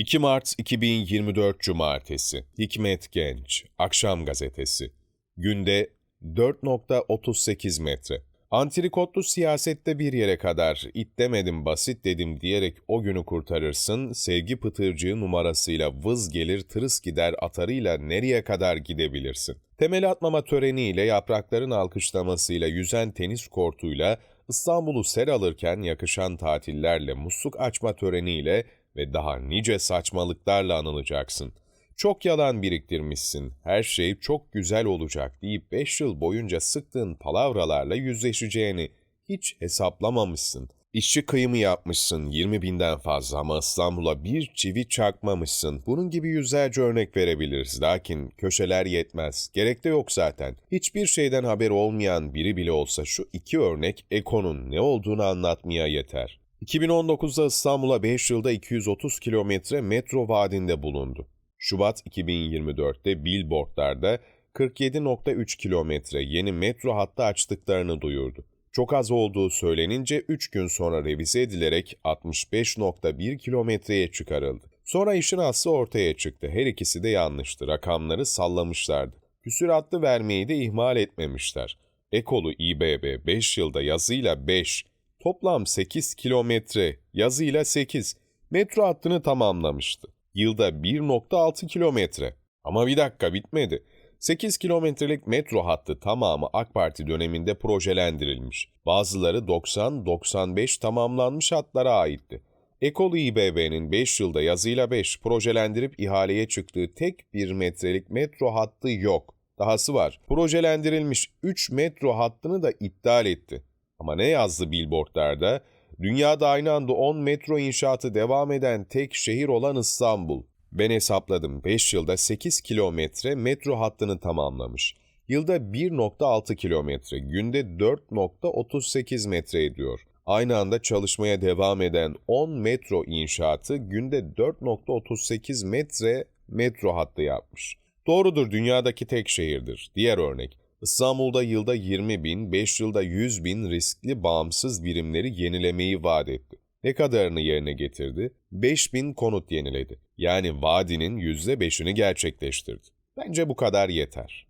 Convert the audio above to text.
2 Mart 2024 Cumartesi. Hikmet Genç Akşam Gazetesi. Günde 4.38 metre. Antrikotlu siyasette bir yere kadar it demedim basit dedim diyerek o günü kurtarırsın, sevgi pıtırcığı numarasıyla vız gelir tırıs gider atarıyla nereye kadar gidebilirsin? Temel atmama töreniyle yaprakların alkışlamasıyla yüzen tenis kortuyla İstanbul'u ser alırken yakışan tatillerle musluk açma töreniyle ve daha nice saçmalıklarla anılacaksın. Çok yalan biriktirmişsin, her şey çok güzel olacak deyip 5 yıl boyunca sıktığın palavralarla yüzleşeceğini hiç hesaplamamışsın. İşçi kıyımı yapmışsın 20 binden fazla ama İstanbul'a bir çivi çakmamışsın. Bunun gibi yüzlerce örnek verebiliriz. Lakin köşeler yetmez. Gerek de yok zaten. Hiçbir şeyden haber olmayan biri bile olsa şu iki örnek Eko'nun ne olduğunu anlatmaya yeter. 2019'da İstanbul'a 5 yılda 230 kilometre metro vaadinde bulundu. Şubat 2024'te billboardlarda 47.3 kilometre yeni metro hattı açtıklarını duyurdu. Çok az olduğu söylenince 3 gün sonra revize edilerek 65.1 kilometreye çıkarıldı. Sonra işin aslı ortaya çıktı. Her ikisi de yanlıştı. Rakamları sallamışlardı. Küsüratlı vermeyi de ihmal etmemişler. Ekolu İBB 5 yılda yazıyla 5, toplam 8 kilometre, yazıyla 8, metro hattını tamamlamıştı. Yılda 1.6 kilometre. Ama bir dakika bitmedi. 8 kilometrelik metro hattı tamamı AK Parti döneminde projelendirilmiş. Bazıları 90-95 tamamlanmış hatlara aitti. Ekolu İBB'nin 5 yılda yazıyla 5 projelendirip ihaleye çıktığı tek bir metrelik metro hattı yok. Dahası var. Projelendirilmiş 3 metro hattını da iptal etti. Ama ne yazdı billboardlarda? Dünyada aynı anda 10 metro inşaatı devam eden tek şehir olan İstanbul. Ben hesapladım 5 yılda 8 kilometre metro hattını tamamlamış. Yılda 1.6 kilometre, günde 4.38 metre ediyor. Aynı anda çalışmaya devam eden 10 metro inşaatı günde 4.38 metre metro hattı yapmış. Doğrudur dünyadaki tek şehirdir. Diğer örnek. İstanbul'da yılda 20 bin, 5 yılda 100 bin riskli bağımsız birimleri yenilemeyi vaat etti. Ne kadarını yerine getirdi? 5 bin konut yeniledi. Yani vaadinin %5'ini gerçekleştirdi. Bence bu kadar yeter.